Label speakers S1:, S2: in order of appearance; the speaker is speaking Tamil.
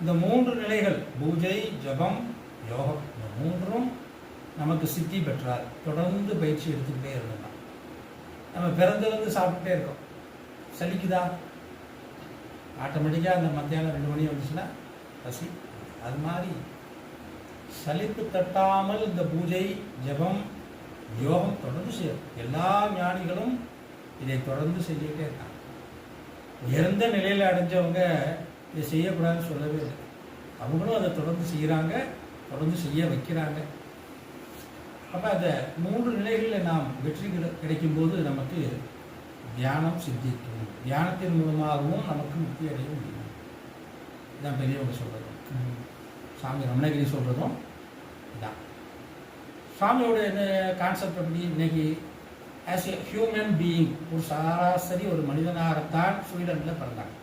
S1: இந்த மூன்று நிலைகள் பூஜை ஜபம் யோகம் இந்த மூன்றும் நமக்கு சித்தி பெற்றால் தொடர்ந்து பயிற்சி எடுத்துக்கிட்டே இருந்தோம்னா நம்ம பிறந்திருந்து சாப்பிட்டுட்டே இருக்கோம். சலிக்குதா ஆட்டோமேட்டிக்காக அந்த மத்தியானம் ரெண்டு மணி வந்துச்சுன்னா பசி. அது மாதிரி சலிப்பு தட்டாமல் இந்த பூஜை ஜெபம் யோகம் தொடர்ந்து செய்யும் எல்லா ஞானிகளும் இதை தொடர்ந்து செஞ்சுக்கிட்டே இருக்காங்க. உயர்ந்த நிலையில் அடைஞ்சவங்க இதை செய்யக்கூடாதுன்னு சொல்லவே இல்லை. அவங்களும் அதை தொடர்ந்து செய்கிறாங்க தொடர்ந்து செய்ய வைக்கிறாங்க. அப்போ அந்த மூன்று நிலைகளில் நாம் வெற்றி கிடை- கிடைக்கும்போது நமக்கு தியானம் சித்திக்கும். தியானத்தின் மூலமாகவும் நமக்கு முக்தி அடைய முடியும். இதான் பெரியவங்க சொல்கிறதும் சாமி ரமணகிரி சொல்கிறதும் இதான். சாமியோட இந்த கான்செப்ட் அப்படி? இன்னைக்கு ஆஸ் எ ஹியூமன் பீயிங் ஒரு சராசரி ஒரு மனிதனாகத்தான் ஸ்வீடனில் பிறந்தாங்க